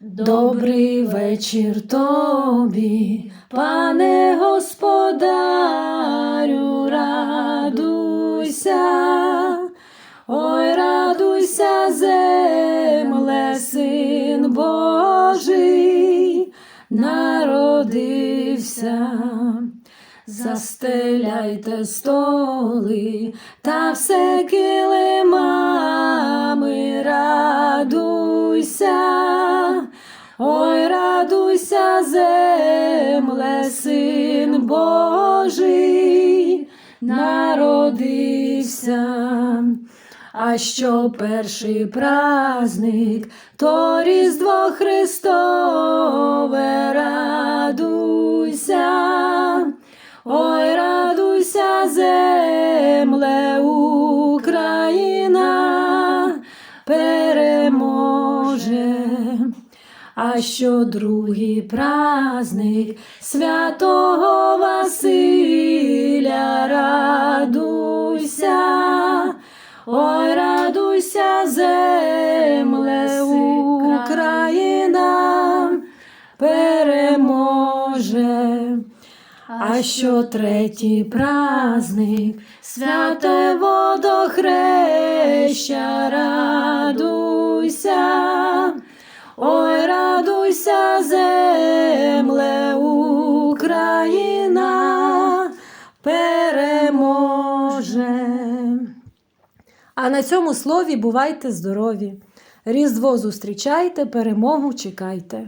Добрий вечір тобі, пане господарю, радуйся, ой, радуйся, земле, син Божий, народився. Застеляйте столи та все килимами, ой, радуйся, земле, син Божий, народився. А що перший праздник, то Різдво Христове, радуйся. Ой, радуйся, земле, Україна переможе. А що другий праздник святого Василя, радуйся, ой, радуйся, земле, Україна переможе. А що третій праздник, святе водохреща, радуйся, радуйся, земле, Україна переможе. А на цьому слові бувайте здорові. Різдво зустрічайте, перемогу чекайте.